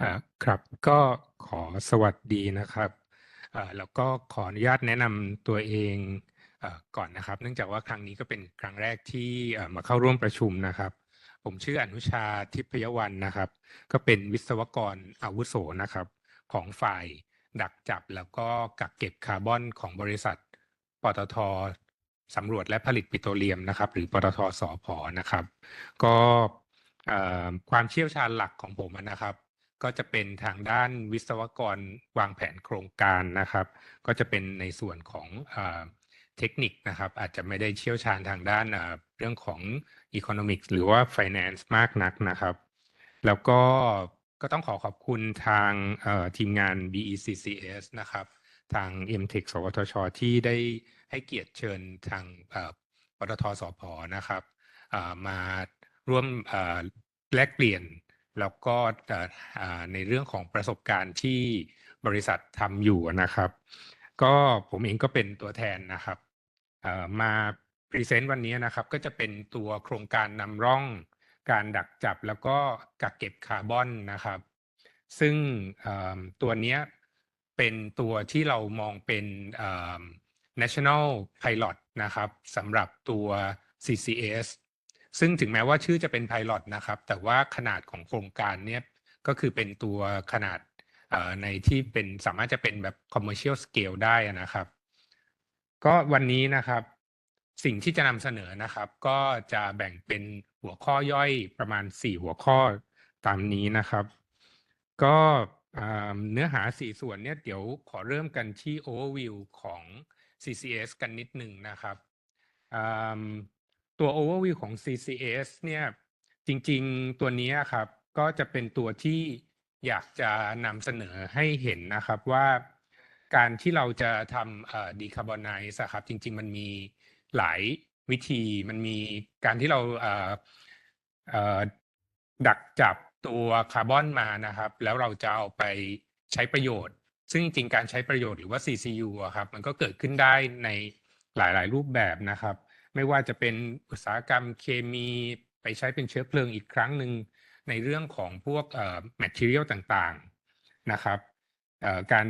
อ่าครับก็ขอสวัสดีนะครับอ่าแล้วก็ขออนุญาตแนะนำตัวเองอ่าก่อนนะครับ เนื่องจากว่าครั้งนี้ก็เป็นครั้งแรกที่มาเข้าร่วมประชุมนะครับ ผมชื่ออนุชาทิพยวันนะครับ ก็เป็นวิศวกรอาวุโสนะครับ ของฝ่ายดักจับแล้วก็กักเก็บคาร์บอนของบริษัทปตทสำรวจและผลิตปิโตรเลียมนะครับ หรือปตทสอพอนะครับ ก็อ่อความเชี่ยวชาญหลักของผมนะครับ ก็จะเป็นทางด้านวิศวกรวางแผนโครงการนะครับ ก็จะเป็นในส่วนของเทคนิคนะครับ อาจจะไม่ได้เชี่ยวชาญทางด้านเรื่องของ Economics หรือว่า Finance มากนักนะครับ แล้วก็ก็ต้องขอขอบคุณทางทีมงาน BECCS นะครับ ทาง MTech สวทช ที่ได้ให้เกียรติเชิญทางปตทสพนะครับมาร่วมแลกเปลี่ยน แล้วก็ในเรื่องของประสบการณ์ที่บริษัททำอยู่นะครับ ก็ผมเองก็เป็นตัวแทนนะครับมาพรีเซนต์วันนี้นะครับก็จะเป็นตัวโครงการนำร่องการดักจับแล้วก็กักเก็บคาร์บอนนะครับ ซึ่งตัวนี้เป็นตัวที่เรามองเป็น national pilot นะครับสำหรับตัว CCS ซึ่งถึงแม้ว่าชื่อจะเป็น pilot นะครับ แต่ว่าขนาดของโครงการเนี่ยก็คือเป็นตัวขนาดในที่เป็นสามารถจะเป็นแบบ commercial scale ได้นะครับ ก็วันนี้นะครับ สิ่งที่จะนำเสนอนะครับ ก็จะแบ่งเป็นหัวข้อย่อยประมาณ 4 หัวข้อตามนี้นะครับ ก็เนื้อหา 4 ส่วนเนี่ยเดี๋ยวขอเริ่มกันที่ overview ของ CCS กันนิดหนึ่งนะครับอ่า ตัว overview ของ CCS เนี่ยจริงๆตัวนี้ครับก็จะเป็นตัวที่อยากจะนำเสนอให้เห็นนะครับว่าการที่เราจะทำเอ่อ decarbonize อะครับจริง ๆ มันมีหลายวิธีมันมีการที่เราดักจับตัวคาร์บอนมานะครับ แล้วเราจะเอาไปใช้ประโยชน์ ซึ่งจริงการใช้ประโยชน์หรือว่า CCU ครับมันก็เกิดขึ้นได้ในหลาย ๆ รูปแบบนะครับ ไม่ว่าจะเป็นอุตสาหกรรมเคมีไปใช้เป็นเชื้อเพลิงอีกครั้งหนึ่งในเรื่องของพวกเอ่อ material ต่างๆนะครับเอ่อการ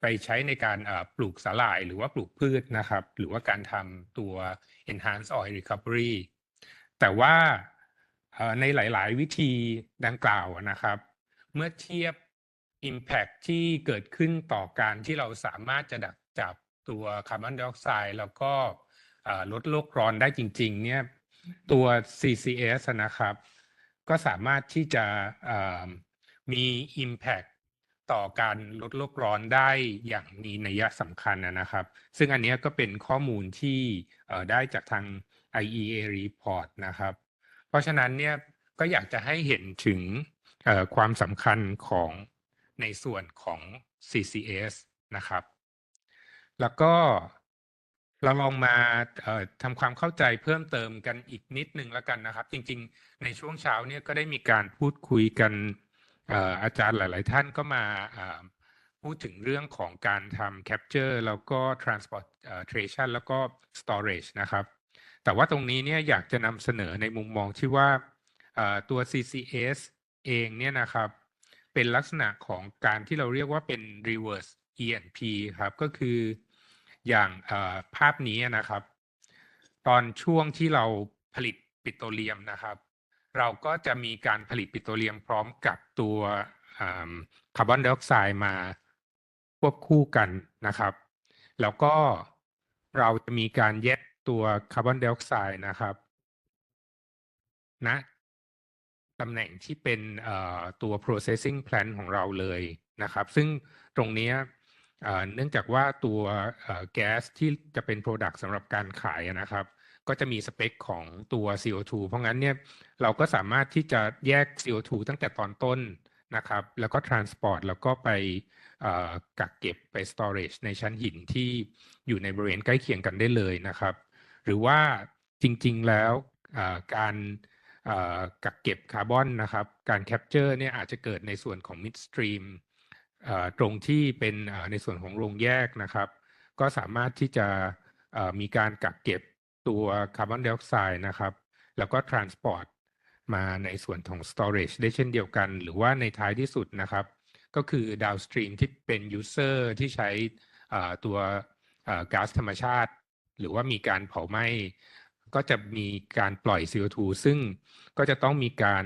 ไปใช้ในการเอ่อปลูกสาหร่ายหรือว่าปลูกพืชนะครับ หรือว่าการทำตัว enhanced oil recovery แต่ว่าเอ่อในหลาย ๆ วิธีดังกล่าวนะครับ เมื่อเทียบ Impact ที่เกิดขึ้นต่อการที่เราสามารถจะดักจับตัวคาร์บอนไดออกไซด์แล้วก็ ลดโลกร้อนได้จริง ๆ เนี่ยตัว CCS นะครับ ก็สามารถที่จะมี Impact ต่อการลดโลกร้อนได้อย่างมีนัยสำคัญนะครับ ซึ่งอันนี้ก็เป็นข้อมูลที่ได้จากทาง IEA report นะครับ เพราะฉะนั้นเนี่ยก็อยากจะให้เห็นถึงความสำคัญของในส่วนของ CCS นะครับ แล้วก็ เราลองมาเอ่อทำความเข้าใจเพิ่มเติมกันอีกนิดนึงแล้วกันนะครับ จริงๆ ในช่วงเช้าเนี่ยก็ได้มีการพูดคุยกันอาจารย์หลาย ๆ ท่านก็มาพูดถึงเรื่องของการทำ capture แล้วก็ transportation แล้วก็ storage นะครับ แต่ว่าตรงนี้เนี่ยอยากจะนำเสนอในมุมมองที่ว่าตัว CCS เองเนี่ยนะครับ เป็นลักษณะของการที่เราเรียกว่าเป็น reverse ENP ครับ ก็คือ อย่างภาพนี้นะครับ ตอนช่วงที่เราผลิตปิโตรเลียมนะครับ เราก็จะมีการผลิตปิโตรเลียมพร้อมกับตัวคาร์บอนไดออกไซด์มาควบคู่กันนะครับ แล้วก็เราจะมีการแยกตัวคาร์บอนไดออกไซด์นะครับณนะตำแหน่งที่เป็นตัว processing plant ของเราเลยนะครับ ซึ่งตรงนี้ เนื่องจากว่าตัวแก๊สที่จะเป็น product สำหรับการขายนะครับก็จะมีสเปคของตัว CO2 เพราะงั้นเนี่ยเราก็สามารถที่จะแยก CO2 ตั้งแต่ตอนต้นนะครับ แล้วก็ transport แล้วก็ไปกักเก็บไป storage ในชั้นหินที่อยู่ในบริเวณใกล้เคียงกันได้เลยนะครับ หรือว่าจริงๆแล้วการกักเก็บคาร์บอนนะครับ การแคปเจอร์เนี่ยอาจจะเกิดในส่วนของ midstream ตรงที่เป็นในส่วนของโรงแยกนะครับ ก็สามารถที่จะมีการกักเก็บตัวคาร์บอนไดออกไซด์นะครับ แล้วก็ transport มาในส่วนของ storage ได้เช่นเดียวกัน หรือว่าในท้ายที่สุดนะครับ ก็คือ downstream ที่เป็น user ที่ใช้ตัวก๊าซธรรมชาติ หรือว่ามีการเผาไหม้ก็จะมีการปล่อย CO2 ซึ่งก็จะต้องมีการ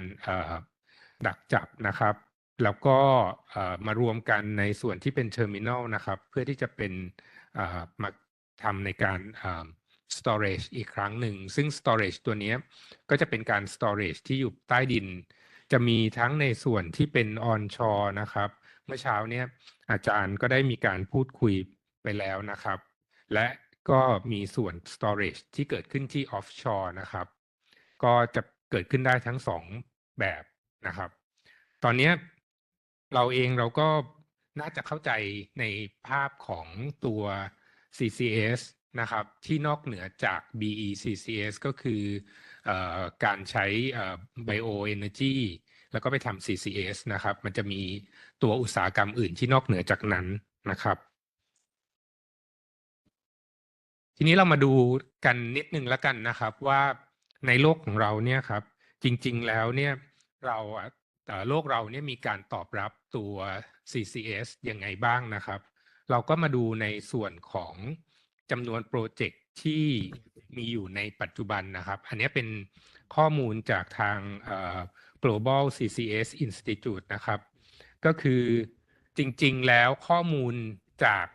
ดักจับนะครับ แล้วก็มารวมกันในส่วนที่เป็น terminal นะครับ เพื่อที่จะเป็นมาทำในการอ่อ storage อีกครั้งหนึ่ง ซึ่ง storage ตัวนี้ก็จะเป็นการ storage ที่อยู่ใต้ดิน จะมีทั้งในส่วนที่เป็น onshore นะครับ เมื่อเช้าเนี้ยอาจารย์ก็ได้มีการพูดคุยไปแล้วนะครับ และก็มีส่วน storage ที่เกิดขึ้นที่ offshore นะครับ ก็จะเกิดขึ้นได้ทั้งสองแบบนะครับ ตอนนี้ เราเองเราก็น่าจะเข้าใจในภาพของตัว CCS นะครับ ที่นอกเหนือจาก BECCS ก็คืออการใช้เอ่อ bioenergy แล้วก็ไปทำ CCS นะครับ มันจะมีตัวอุตสาหกรรมอื่นที่นอกเหนือจากนั้นนะครับ ทีนี้เรามาดูกันนิดนึงแล้วกันนะครับว่าในโลกของเราเนี่ยครับ จริง ๆ แล้วเนี่ยเรา โลกเราเนี่ยมีการตอบรับตัว CCS ยังไงบ้างนะครับ เราก็มาดูในส่วนของจำนวนโปรเจกต์ที่มีอยู่ในปัจจุบันนะครับ อันนี้เป็นข้อมูลจากทาง Global CCS Institute นะครับ ก็คือจริงๆแล้วข้อมูลจาก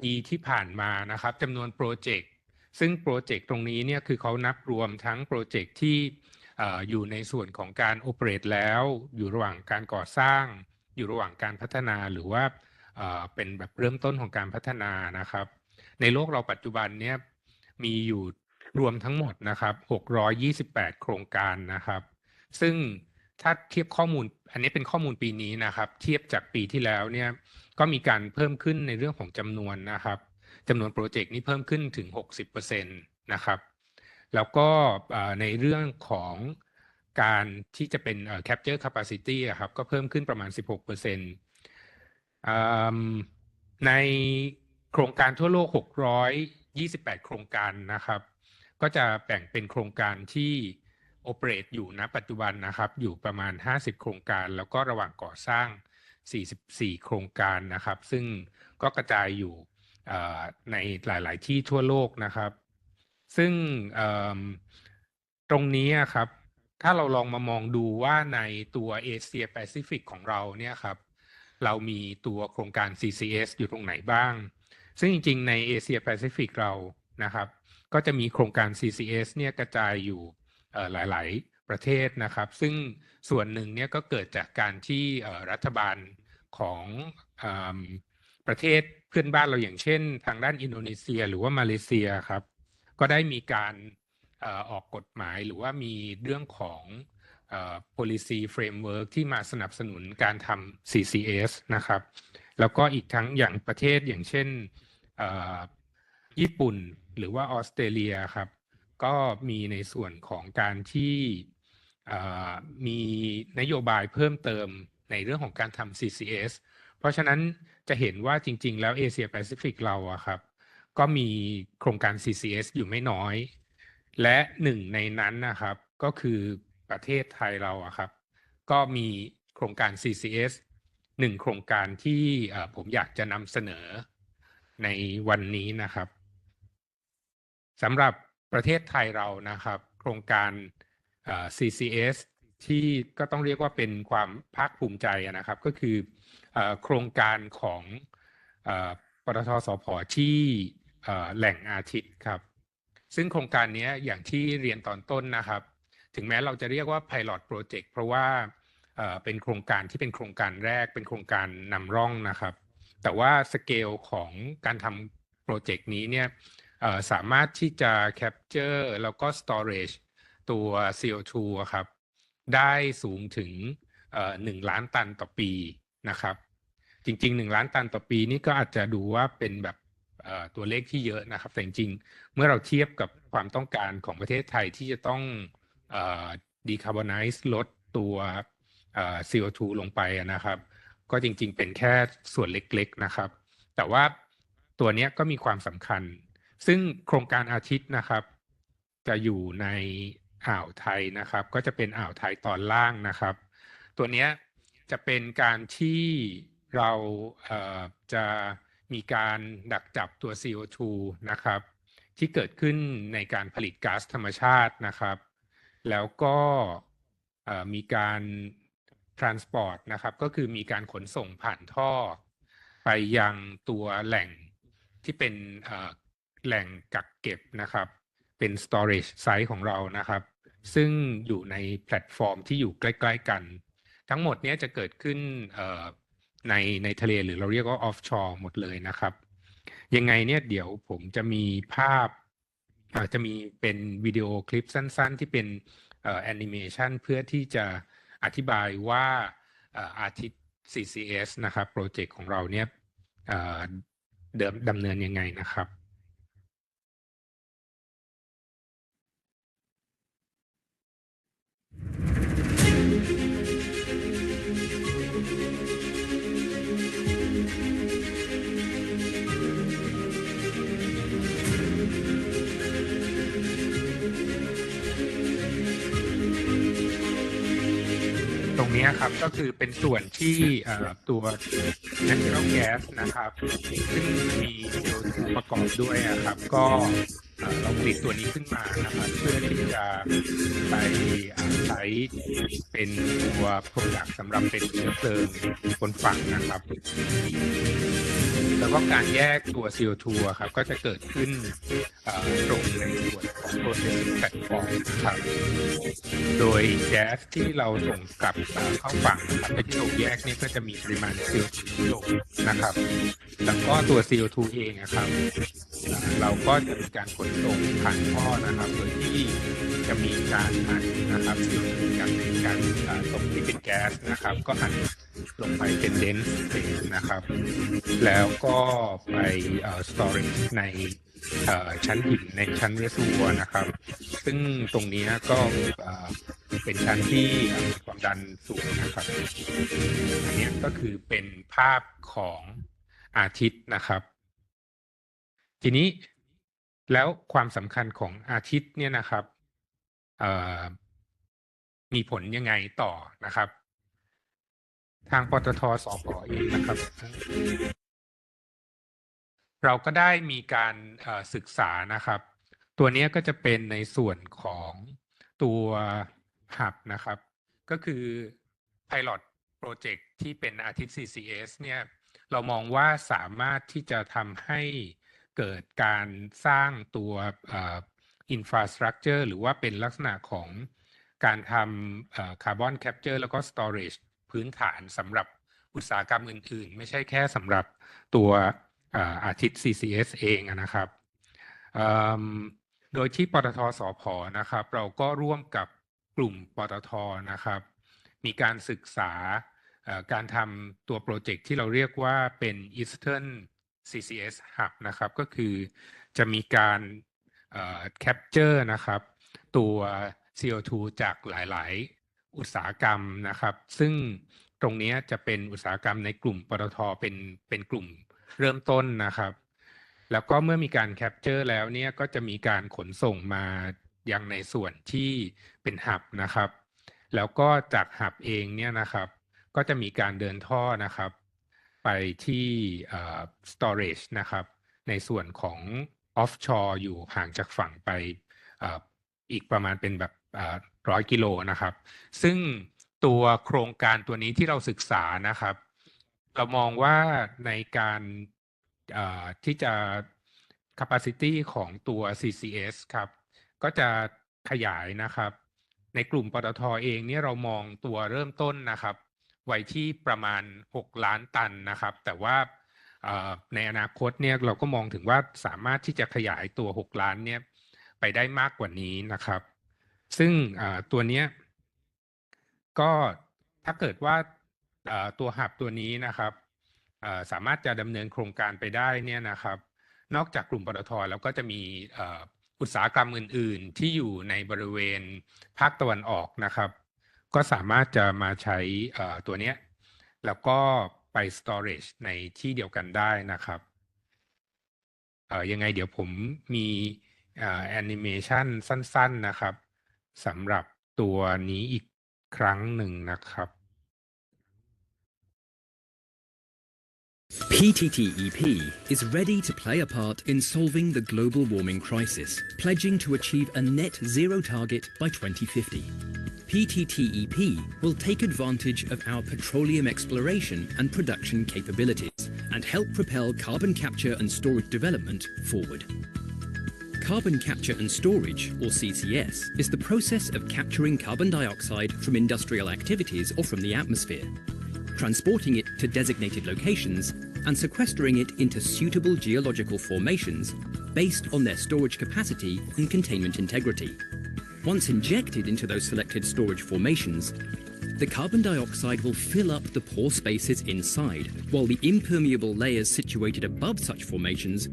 ปีที่ผ่านมานะครับจำนวนโปรเจกต์ซึ่งโปรเจกต์ตรงนี้เนี่ยคือเขานับรวมทั้งโปรเจกต์ที่ อยู่ในส่วนของการโอเปเรตแล้ว อยู่ระหว่างการก่อสร้าง อยู่ระหว่างการพัฒนาหรือว่าเป็นแบบเริ่มต้นของการพัฒนานะครับ ในโลกเราปัจจุบันเนี่ยมีอยู่รวมทั้งหมดนะครับ 628 โครงการนะครับ ซึ่งถ้าเทียบข้อมูล อันนี้เป็นข้อมูลปีนี้นะครับ เทียบจากปีที่แล้วเนี่ยก็มีการเพิ่มขึ้นในเรื่องของจำนวนนะครับจำนวนโปรเจกต์นี้เพิ่มขึ้นถึง 60%นะครับ แล้วก็ในเรื่องของการที่จะเป็น capture capacity อะครับก็เพิ่มขึ้นประมาณ 16%ในโครงการทั่วโลก 628 โครงการนะครับ ก็จะแบ่งเป็นโครงการที่โอเปเรตอยู่ณปัจจุบันนะครับ อยู่ประมาณ 50 โครงการ แล้วก็ระหว่างก่อสร้าง 44 โครงการนะครับ ซึ่งก็กระจายอยู่ในหลาย ๆ ที่ทั่วโลกนะครับ ซึ่งตรงนี้ครับ ถ้าเราลองมามองดูว่าในตัวเอเชียแปซิฟิกของเราเนี่ยครับ เรามีตัวโครงการ CCS อยู่ตรงไหนบ้าง ซึ่งจริงๆ ในเอเชียแปซิฟิกเรานะครับ ก็จะมีโครงการ CCS เนี่ยกระจายอยู่หลายๆ ประเทศนะครับ ซึ่งส่วนหนึ่งเนี่ยก็เกิดจากการที่รัฐบาลของอประเทศเพื่อนบ้านเราอย่างเช่น ทางด้านอินโดนีเซีย หรือว่ามาเลเซียครับ ก็ได้มีการออกกฎหมายหรือว่ามีเรื่องของ policy framework ที่มาสนับสนุนการทำ CCS นะครับ แล้วก็อีกทั้งอย่างประเทศอย่างเช่นญี่ปุ่นหรือว่าออสเตรเลียครับ ก็มีในส่วนของการที่มีนโยบายเพิ่มเติมในเรื่องของการทำ CCS เพราะฉะนั้นจะเห็นว่าจริง ๆ แล้วเอเชียแปซิฟิกเราอะครับ ก็มีโครงการ CCS อยู่ไม่น้อย และหนึ่งในนั้นนะครับ ก็คือประเทศไทยเราอะครับ ก็มีโครงการ CCS หนึ่งโครงการที่ผมอยากจะนำเสนอในวันนี้นะครับสำหรับประเทศไทยเรานะครับ โครงการ CCS ที่ก็ต้องเรียกว่าเป็นความภาคภูมิใจนะครับ ก็คือโครงการของปตทสพที่ แหล่งอาทิตย์ครับ ซึ่งโครงการนี้อย่างที่เรียนตอนต้นนะครับ ถึงแม้เราจะเรียกว่า Pilot Project เพราะว่าเป็นโครงการที่เป็นโครงการแรกเป็นโครงการนำร่องนะครับ แต่ว่าสเกลของการทำโปรเจกต์นี้เนี่ยสามารถที่จะ capture แล้วก็ storage ตัว CO2 ครับ ได้สูงถึงหนึ่งล้านตันต่อปีนะครับ จริงๆหนึ่งล้านตันต่อปีนี่ก็อาจจะดูว่าเป็นแบบ ตัวเลขที่เยอะนะครับ แต่จริงๆ เมื่อเราเทียบกับความต้องการของประเทศไทยที่จะต้องเอ่อ decarbonize ลดตัว CO2 ลงไปนะครับ ก็จริงๆ เป็นแค่ส่วนเล็กๆนะครับ แต่ว่าตัวนี้ก็มีความสำคัญ ซึ่งโครงการอาทิตย์นะครับ จะอยู่ในอ่าวไทยนะครับ ก็จะเป็นอ่าวไทยตอนล่างนะครับ ตัวนี้จะเป็นการที่เราจะ มีการดักจับตัว CO2 นะครับ ที่เกิดขึ้นในการผลิตก๊าซธรรมชาตินะครับ แล้วก็มีการ transport นะครับ ก็คือมีการขนส่งผ่านท่อ ไปยังตัวแหล่งที่เป็นแหล่งกักเก็บนะครับ เป็น storage site ของเรานะครับ ซึ่งอยู่ในแพลตฟอร์มที่อยู่ใกล้ ๆ กัน ทั้งหมดนี้จะเกิดขึ้น ในในทะเลหรือเราเรียกว่าออฟชอร์หมดเลยนะครับ ยังไงเนี่ยเดี๋ยวผมจะมีภาพอาจจะมีเป็นวิดีโอคลิปสั้นๆ ที่เป็นแอนิเมชันเพื่อที่จะอธิบายว่าอาทิตย์ CCS นะครับโปรเจกต์ของเราเนี่ยเดิมดำเนินยังไงนะครับ นี้ครับก็คือเป็นส่วนที่ตัว natural gas นะครับซึ่งมี CO2 ประกอบด้วยอะครับ ก็เราผลิตตัวนี้ขึ้นมานะครับเพื่อที่จะไปใช้เป็นตัวผลักสำหรับเป็นเชื้อเพลิงบนฝั่งนะครับ แล้วก็การแยกตัว CO2 ครับก็จะเกิดขึ้นตรงในส่วนของ processing platform นะครับโดยแก๊สที่เราส่งกลับเข้าฝั่งครับในที่ถูกแยกนี่ก็จะมีปริมาณ CO2 ลงนะครับ แล้วก็ตัว CO2 เองนะครับ เราก็จะมีการขนส่งผ่านท่อนะครับโดยที่จะมีการอัดนะครับ CO2 จากในการส่งที่เป็นแก๊สนะครับ ก็อัด ลงไปเป็น dense phase นะครับ แล้วก็ไปเอ่อ storage ในชั้นหินในชั้น reservoir นะครับ ซึ่งตรงนี้ก็เป็นชั้นที่มีความดันสูงนะครับ อันนี้ก็คือเป็นภาพของอาทิตย์นะครับ ทีนี้แล้วความสำคัญของอาทิตย์เนี่ยนะครับมีผลยังไงต่อนะครับ ทางปตทสพเองนะครับ เราก็ได้มีการศึกษานะครับ ตัวนี้ก็จะเป็นในส่วนของตัวหับนะครับ ก็คือ Pilot Project ที่เป็นอาทิตย์ CCS เนี่ยเรามองว่าสามารถที่จะทำให้เกิดการสร้างตัวอ่อ infrastructure หรือว่าเป็นลักษณะของการทำคาร์บอนแคปเจอร์แล้วก็ storage พื้นฐานสำหรับอุตสาหกรรมอื่น ๆ ไม่ใช่แค่สำหรับตัวอาทิตย์ CCS เองนะครับโดยที่ปตทสพนะครับ เราก็ร่วมกับกลุ่มปตทนะครับ มีการศึกษาการทำตัวโปรเจกต์ที่เราเรียกว่าเป็น Eastern CCS Hub นะครับก็คือจะมีการ capture นะครับ ตัว CO2 จากหลาย ๆ อุตสาหกรรมนะครับ ซึ่งตรงนี้จะเป็นอุตสาหกรรมในกลุ่มปตทเป็นเป็นกลุ่มเริ่มต้นนะครับ แล้วก็เมื่อมีการแคปเจอร์แล้วเนี่ยก็จะมีการขนส่งมายังในส่วนที่เป็นหับนะครับ แล้วก็จากหับเองเนี่ยนะครับ ก็จะมีการเดินท่อนะครับ ไปที่อ่อ storage นะครับ ในส่วนของ offshore อยู่ห่างจากฝั่งไปอ่ออีกประมาณเป็นแบบ ร้อยกิโลนะครับ ซึ่งตัวโครงการตัวนี้ที่เราศึกษานะครับ เรามองว่าในการที่จะ capacity ของตัว CCS ครับ ก็จะขยายนะครับ ในกลุ่มปตทเองเนี่ยเรามองตัวเริ่มต้นนะครับ ไว้ที่ประมาณ 6 ล้านตันนะครับ แต่ว่าในอนาคตเนี่ยเราก็มองถึงว่าสามารถที่จะขยายตัว 6 ล้านเนี่ยไปได้มากกว่านี้นะครับ ซึ่งตัวเนี้ยก็ถ้าเกิดว่าตัวหับตัวนี้นะครับสามารถจะดำเนินโครงการไปได้เนี่ยนะครับ นอกจากกลุ่มปตทแล้วก็จะมีอุตสาหกรรมอื่น ๆ ที่อยู่ในบริเวณภาคตะวันออกนะครับ ก็สามารถจะมาใช้ตัวเนี้ยแล้วก็ไป storage ในที่เดียวกันได้นะครับยังไงเดี๋ยวผมมีแอนิเมชันสั้น ๆนะครับ สำหรับตัวนี้อีกครั้งหนึ่งนะครับ PTTEP is ready to play a part in solving the global warming crisis, pledging to achieve a net zero target by 2050. PTTEP will take advantage of our petroleum exploration and production capabilities and help propel carbon capture and storage development forward. Carbon capture and storage, or CCS, is the process of capturing carbon dioxide from industrial activities or from the atmosphere, transporting it to designated locations, and sequestering it into suitable geological formations based on their storage capacity and containment integrity. Once injected into those selected storage formations, the carbon dioxide will fill up the pore spaces inside, while the impermeable layers situated above such formations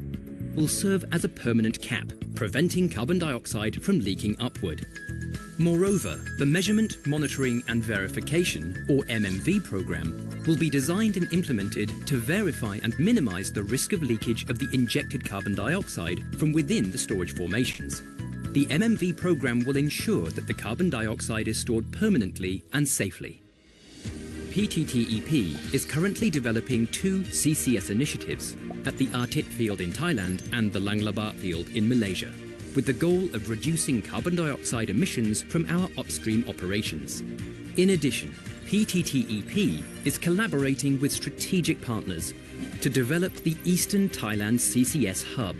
will serve as a permanent cap, preventing carbon dioxide from leaking upward. Moreover, the Measurement, Monitoring and Verification, or MMV program, will be designed and implemented to verify and minimize the risk of leakage of the injected carbon dioxide from within the storage formations. The MMV program will ensure that the carbon dioxide is stored permanently and safely. PTTEP is currently developing two CCS initiatives at the Artit field in Thailand and the Langlabat field in Malaysia, with the goal of reducing carbon dioxide emissions from our upstream operations. In addition, PTTEP is collaborating with strategic partners to develop the Eastern Thailand CCS Hub,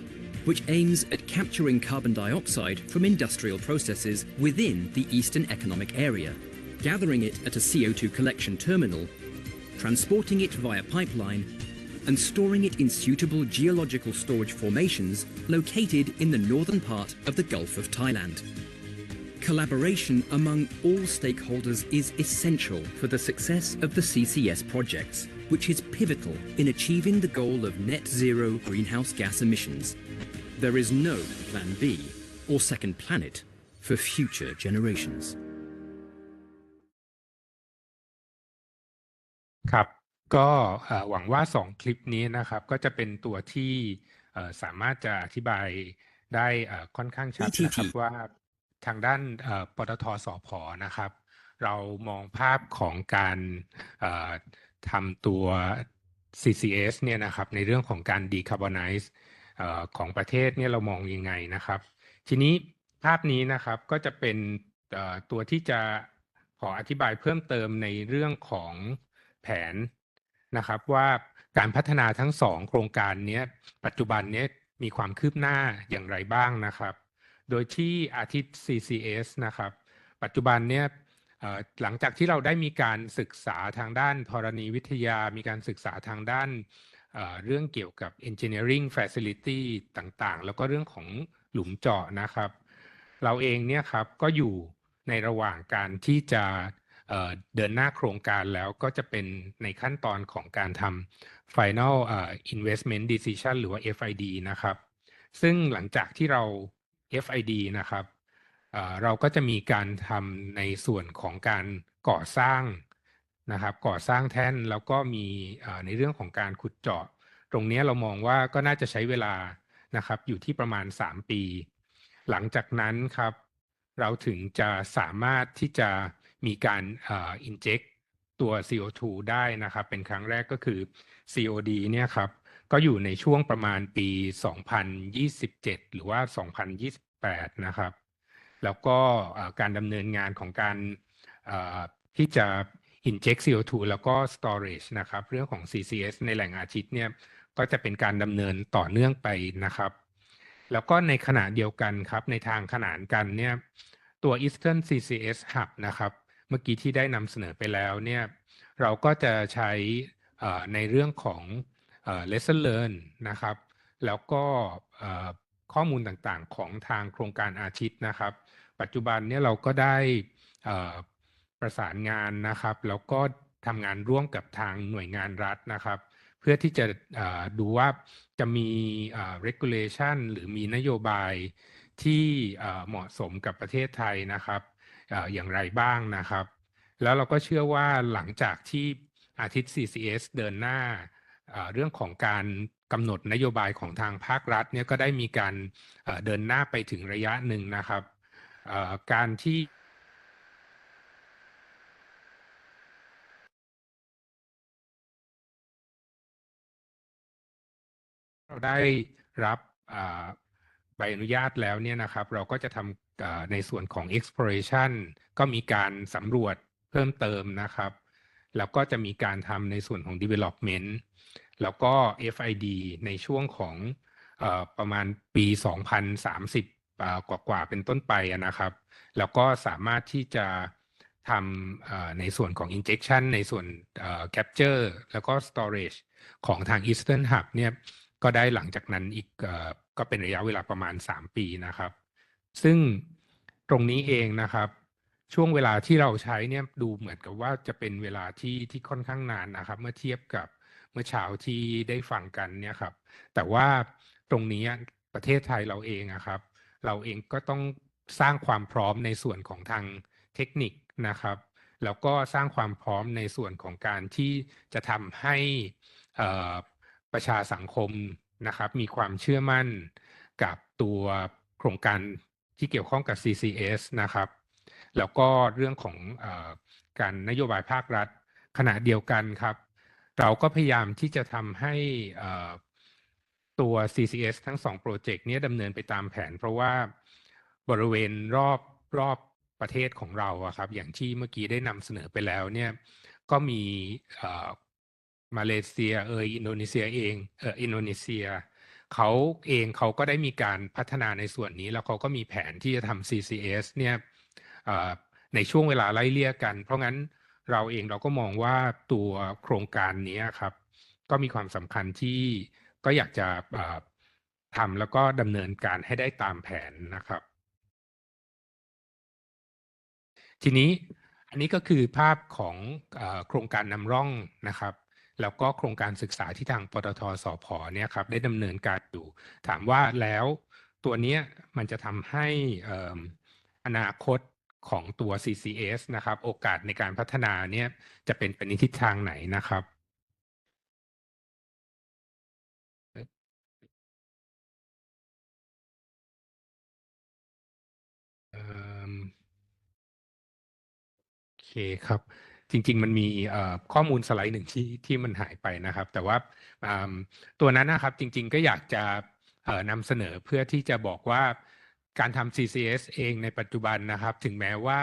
which aims at capturing carbon dioxide from industrial processes within the Eastern Economic Area, gathering it at a CO2 collection terminal, transporting it via pipeline, and storing it in suitable geological storage formations located in the northern part of the Gulf of Thailand. Collaboration among all stakeholders is essential for the success of the CCS projects, which is pivotal in achieving the goal of net zero greenhouse gas emissions. There is no plan B or second planet for future generations. ก็เอ่อหวังว่าสองคลิปนี้นะครับ ก็จะเป็นตัวที่เอ่อสามารถจะอธิบายได้เอ่อค่อนข้างชัดนะครับ PTT ว่าทางด้านเอ่อปตทสพนะครับ เรามองภาพของการเอ่อทำตัว CCS เนี่ยนะครับในเรื่องของการ decarbonize เอ่อของประเทศเนี่ยเรามองยังไงนะครับ ทีนี้ภาพนี้นะครับก็จะเป็นเอ่อตัวที่จะขออธิบายเพิ่มเติมในเรื่องของแผน นะครับว่าการพัฒนาทั้งสองโครงการนี้ปัจจุบันนี้มีความคืบหน้าอย่างไรบ้างนะครับ โดยที่อาทิตย์ CCS นะครับ ปัจจุบันเนี่ยหลังจากที่เราได้มีการศึกษาทางด้านธรณีวิทยา มีการศึกษาทางด้านเเรื่องเกี่ยวกับ engineering facility ต่างๆ แล้วก็เรื่องของหลุมเจาะนะครับ เราเองเนี่ยครับก็อยู่ในระหว่างการที่จะ เดินหน้าโครงการแล้วก็จะเป็นในขั้นตอนของการทำ Final Investment Decision หรือว่า FID นะครับ ซึ่งหลังจากที่เรา FID นะครับเราก็จะมีการทำในส่วนของการก่อสร้างนะครับ ก่อสร้างแท่นแล้วก็มีในเรื่องของการขุดเจาะ ตรงนี้เรามองว่าก็น่าจะใช้เวลานะครับ อยู่ที่ประมาณ 3 ปี หลังจากนั้นครับ เราถึงจะสามารถที่จะ มีการอ่อ inject ตัว CO2 ได้นะครับเป็นครั้งแรกก็คือ COD เนี่ยครับก็อยู่ในช่วงประมาณปี 2027 หรือว่า 2028 นะครับ แล้วก็การดำเนินงานของการที่จะ inject CO2 แล้วก็ storage นะครับ เรื่องของ CCS ในแหล่งอาทิตย์เนี่ยก็จะเป็นการดำเนินต่อเนื่องไปนะครับ แล้วก็ในขณะเดียวกันครับในทางขนานกันเนี่ยตัว Eastern CCS Hub นะครับ เมื่อกี้ที่ได้นำเสนอไปแล้วเนี่ยเราก็จะใช้ในเรื่องของเอ่อ lesson learn นะครับ แล้วก็ข้อมูลต่างๆของทางโครงการอาทิตนะครับ ปัจจุบันเนี่ยเราก็ได้ประสานงานนะครับ แล้วก็ทำงานร่วมกับทางหน่วยงานรัฐนะครับ เพื่อที่จะดูว่าจะมีเอ่อ regulation หรือมีนโยบายที่เหมาะสมกับประเทศไทยนะครับ อย่างไรบ้างนะครับ แล้วเราก็เชื่อว่าหลังจากที่อาทิตย์ CCS เดินหน้าเรื่องของการกำหนดนโยบายของทางภาครัฐเนี่ยก็ได้มีการเดินหน้าไปถึงระยะหนึ่งนะครับการที่เราได้รับ ใบอนุญาตแล้วเนี่ยนะครับ เราก็จะทำในส่วนของ exploration ก็มีการสำรวจเพิ่มเติมนะครับ แล้วก็จะมีการทำในส่วนของ development แล้วก็ FID ในช่วงของอประมาณปี 2030อ่ากว่าๆเป็นต้นไปนะครับ แล้วก็สามารถที่จะทำในส่วนของ injection ในส่วน capture แล้วก็ storage ของทาง Eastern Hub เนี่ย ก็ได้หลังจากนั้นอีกก็เป็นระยะเวลาประมาณ 3 ปีนะครับ ซึ่งตรงนี้เองนะครับ ช่วงเวลาที่เราใช้เนี่ยดูเหมือนกับว่าจะเป็นเวลาที่ที่ค่อนข้างนานนะครับ เมื่อเทียบกับเมื่อเช้าที่ได้ฟังกันเนี่ยครับ แต่ว่าตรงนี้ประเทศไทยเราเองอะครับ เราเองก็ต้องสร้างความพร้อมในส่วนของทางเทคนิคนะครับ แล้วก็สร้างความพร้อมในส่วนของการที่จะทำให้อ่อ ประชาสังคมนะครับ มีความเชื่อมั่นกับตัวโครงการที่เกี่ยวข้องกับ CCS นะครับ แล้วก็เรื่องของอการนโยบายภาครัฐขณะเดียวกันครับ เราก็พยายามที่จะทำให้ตัว CCS ทั้งสองโปรเจกต์นี้ดำเนินไปตามแผน เพราะว่าบริเวณรอบรอบประเทศของเราอะครับ อย่างที่เมื่อกี้ได้นำเสนอไปแล้วเนี่ยก็มี มาเลเซียเอยอินโดนีเซียเองเอออินโดนีเซียเขาเองเขาก็ได้มีการพัฒนาในส่วนนี้ แล้วเขาก็มีแผนที่จะทำ CCS เนี่ยในช่วงเวลาไล่เลี่ยกัน เพราะงั้นเราเองเราก็มองว่าตัวโครงการนี้ครับ ก็มีความสำคัญที่ก็อยากจะทำแล้วก็ดำเนินการให้ได้ตามแผนนะครับ ทีนี้อันนี้ก็คือภาพของอโครงการนำร่องนะครับ แล้วก็โครงการศึกษาที่ทางปตทสพเนี่ยครับได้ดำเนินการอยู่ ถามว่าแล้วตัวเนี้ยมันจะทำให้เอิ่มอนาคตของตัว CCS นะครับ โอกาสในการพัฒนาเนี่ยจะเป็นไปในทิศทางไหนนะครับโอเคครับ จริง ๆ มันมีข้อมูลสไลด์หนึ่งที่ที่มันหายไปนะครับ แต่ว่าตัวนั้นนะครับจริง ๆ ก็อยากจะนำเสนอเพื่อที่จะบอกว่าการทำ CCS เองในปัจจุบันนะครับ ถึงแม้ว่า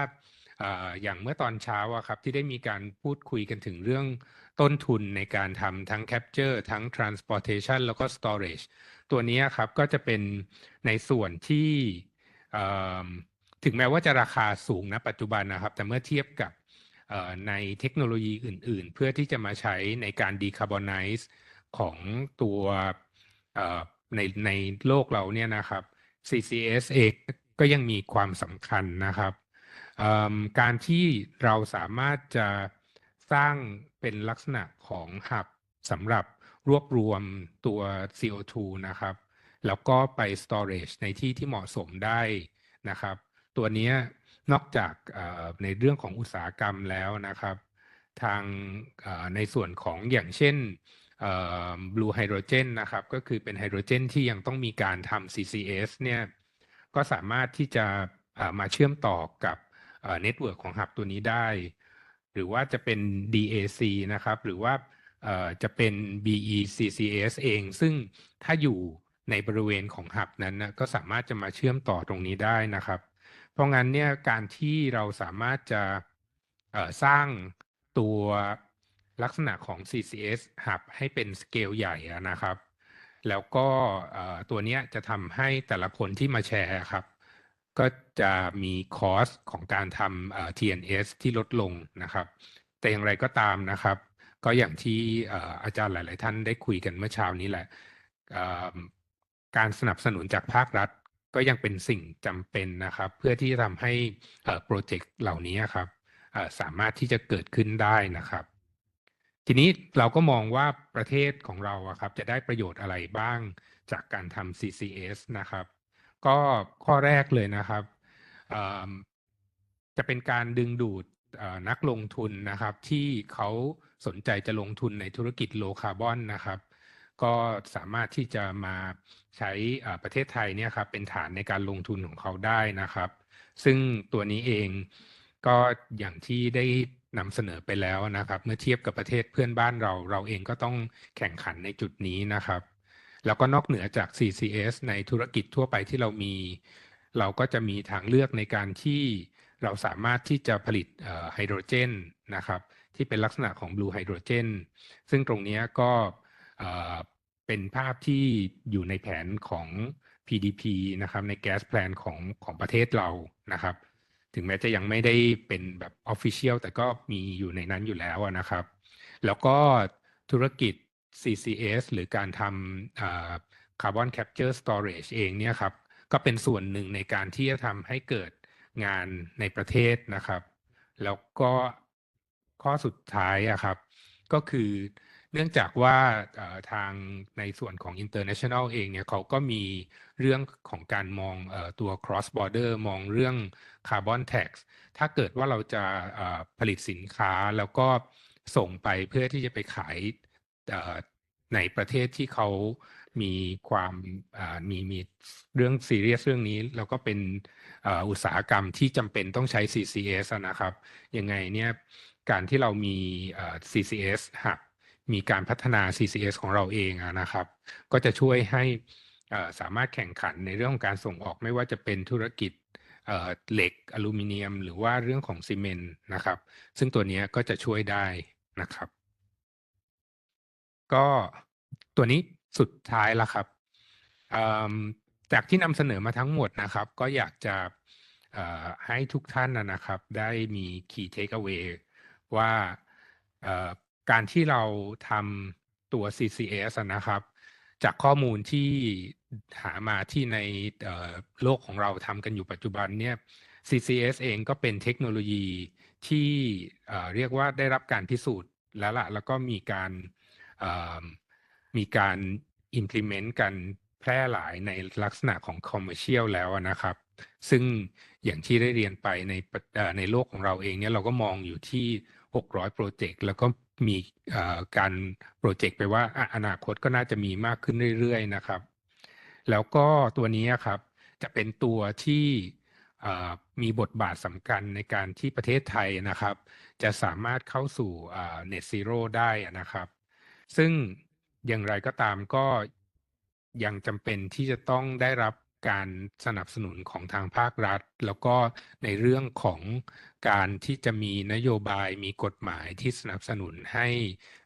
อย่างเมื่อตอนเช้าอะครับที่ได้มีการพูดคุยกันถึงเรื่องต้นทุนในการทำทั้ง capture ทั้ง transportation แล้วก็ storage ตัวนี้ครับก็จะเป็นในส่วนที่ถึงแม้ว่าจะราคาสูงนะปัจจุบันนะครับ แต่เมื่อเทียบกับ ในเทคโนโลยีอื่น ๆ เพื่อที่จะมาใช้ในการ decarbonize ของตัวในในโลกเราเนี่ยนะครับ CCS เองก็ยังมีความสำคัญนะครับการที่เราสามารถจะสร้างเป็นลักษณะของ Hub สำหรับรวบรวมตัว CO2 นะครับ แล้วก็ไป storage ในที่ที่เหมาะสมได้นะครับ ตัวนี้ นอกจากในเรื่องของอุตสาหกรรมแล้วนะครับ ทางในส่วนของอย่างเช่นเอ่อ blue hydrogen นะครับก็คือเป็นไฮโดรเจนที่ยังต้องมีการทำ CCS เนี่ยก็สามารถที่จะมาเชื่อมต่อกับเน็ตเวิร์กของ Hub ตัวนี้ได้ หรือว่าจะเป็น DAC นะครับ หรือว่าจะเป็น BECCS เอง ซึ่งถ้าอยู่ในบริเวณของ Hub นั้นนะก็สามารถจะมาเชื่อมต่อตรงนี้ได้นะครับ เพราะงั้นเนี่ยการที่เราสามารถจะสร้างตัวลักษณะของ CCS Hub ให้เป็นสเกลใหญ่อะนะครับ แล้วก็ตัวเนี้ยจะทำให้แต่ละคนที่มาแชร์ครับ ก็จะมีคอสของการทำ TNS ที่ลดลงนะครับ แต่อย่างไรก็ตามนะครับ ก็อย่างที่อาจารย์หลาย ๆ ท่านได้คุยกันเมื่อเช้านี้แหละการสนับสนุนจากภาครัฐ ก็ยังเป็นสิ่งจำเป็นนะครับ เพื่อที่จะทำให้โปรเจกต์เหล่านี้ครับสามารถที่จะเกิดขึ้นได้นะครับ ทีนี้เราก็มองว่าประเทศของเราครับ จะได้ประโยชน์อะไรบ้างจากการทำ CCS นะครับ ก็ข้อแรกเลยนะครับจะเป็นการดึงดูดนักลงทุนนะครับ ที่เขาสนใจจะลงทุนในธุรกิจโลคาร์บอนนะครับ ก็สามารถที่จะมาใช้ประเทศไทยเนี่ยครับเป็นฐานในการลงทุนของเขาได้นะครับ ซึ่งตัวนี้เองก็อย่างที่ได้นำเสนอไปแล้วนะครับ เมื่อเทียบกับประเทศเพื่อนบ้านเรา เราเองก็ต้องแข่งขันในจุดนี้นะครับ แล้วก็นอกเหนือจาก CCS ในธุรกิจทั่วไปที่เรามี เราก็จะมีทางเลือกในการที่เราสามารถที่จะผลิตไฮโดรเจนนะครับ ที่เป็นลักษณะของบลูไฮโดรเจนซึ่งตรงนี้ก็ เป็นภาพที่อยู่ในแผนของ PDP นะครับในแก๊สแพลนของของประเทศเรานะครับ ถึงแม้จะยังไม่ได้เป็นแบบ Official แต่ก็มีอยู่ในนั้นอยู่แล้วนะครับ แล้วก็ธุรกิจ CCS หรือการทำ Carbon Capture Storage เองเนี่ยครับก็เป็นส่วนหนึ่งในการที่จะทำให้เกิดงานในประเทศนะครับ แล้วก็ข้อสุดท้ายอะครับ ก็คือ เนื่องจากว่าทางในส่วนของ international เองเนี่ยเขาก็มีเรื่องของการมองตัว cross border มองเรื่อง carbon tax ถ้าเกิดว่าเราจะผลิตสินค้าแล้วก็ส่งไปเพื่อที่จะไปขายในประเทศที่เขามีความมีมีเรื่องซีเรียสเรื่องนี้ แล้วก็เป็นอุตสาหกรรมที่จำเป็นต้องใช้ CCS นะครับ ยังไงเนี่ยการที่เรามี CCS หัก มีการพัฒนา CCS ของเราเองนะครับ ก็จะช่วยให้สามารถแข่งขันในเรื่องของการส่งออกไม่ว่าจะเป็นธุรกิจเหล็กอลูมิเนียม หรือว่าเรื่องของซีเมนต์นะครับ ซึ่งตัวนี้ก็จะช่วยได้นะครับ ก็ตัวนี้สุดท้ายแล้วครับจากที่นำเสนอมาทั้งหมดนะครับ ก็อยากจะให้ทุกท่านนะครับ ได้มี key takeaway ว่าเอ่อ การที่เราทำตัว CCS นะครับ จากข้อมูลที่หามาที่ในโลกของเราทำกันอยู่ปัจจุบันเนี่ย CCS เองก็เป็นเทคโนโลยีที่เรียกว่าได้รับการพิสูจน์แล้วล่ะแล้วก็มีการมีการ implement กันแพร่หลายในลักษณะของ commercial แล้วนะครับ ซึ่งอย่างที่ได้เรียนไปในในโลกของเราเองเนี่ยเราก็มองอยู่ที่ 600 โปรเจกต์แล้วก็ มีการโปรเจกต์ไปว่าอนาคตก็น่าจะมีมากขึ้นเรื่อยๆนะครับ แล้วก็ตัวนี้ครับจะเป็นตัวที่มีบทบาทสำคัญในการที่ประเทศไทยนะครับ จะสามารถเข้าสู่เอ่อ net zero ได้นะครับ ซึ่งอย่างไรก็ตามก็ยังจำเป็นที่จะต้องได้รับ การสนับสนุนของทางภาครัฐ แล้วก็ในเรื่องของการที่จะมีนโยบายมีกฎหมายที่สนับสนุนให้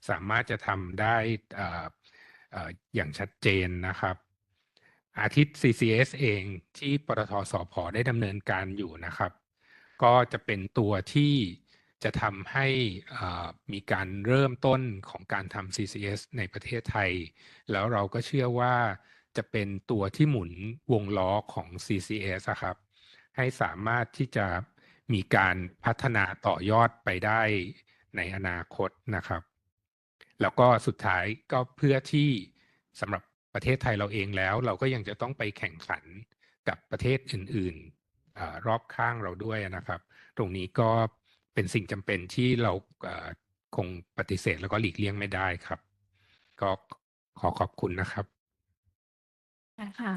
สามารถจะทำได้อย่างชัดเจนนะครับอาทิตย์ CCS เองที่ปตทสพได้ดำเนินการอยู่นะครับ ก็จะเป็นตัวที่จะทำให้มีการเริ่มต้นของการทำ CCS ในประเทศไทย แล้วเราก็เชื่อว่า จะเป็นตัวที่หมุนวงล้อของ CCS ครับ ให้สามารถที่จะมีการพัฒนาต่อยอดไปได้ในอนาคตนะครับ แล้วก็สุดท้ายก็เพื่อที่สำหรับประเทศไทยเราเองแล้ว เราก็ยังจะต้องไปแข่งขันกับประเทศอื่นๆอารอบข้างเราด้วยนะครับ ตรงนี้ก็เป็นสิ่งจำเป็นที่เราอ่อคงปฏิเสธแล้วก็หลีกเลี่ยงไม่ได้ครับ ก็ขอขอบคุณนะครับ ค่ะ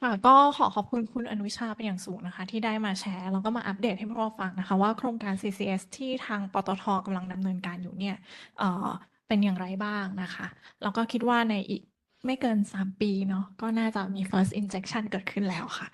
ค่ะ ก็ขอขอบคุณคุณอนุชาเป็นอย่างสูงนะคะ ที่ได้มาแชร์ แล้วก็มาอัปเดตให้พวกเราฟังนะคะว่า โครงการ CCS ที่ทางปตทกำลังดำเนินการอยู่เนี่ย เอ่อ เป็นอย่างไรบ้างนะคะ แล้วก็คิดว่าในอีกไม่เกิน 3 ปีเนาะก็น่าจะมี first injection เกิดขึ้นแล้วค่ะ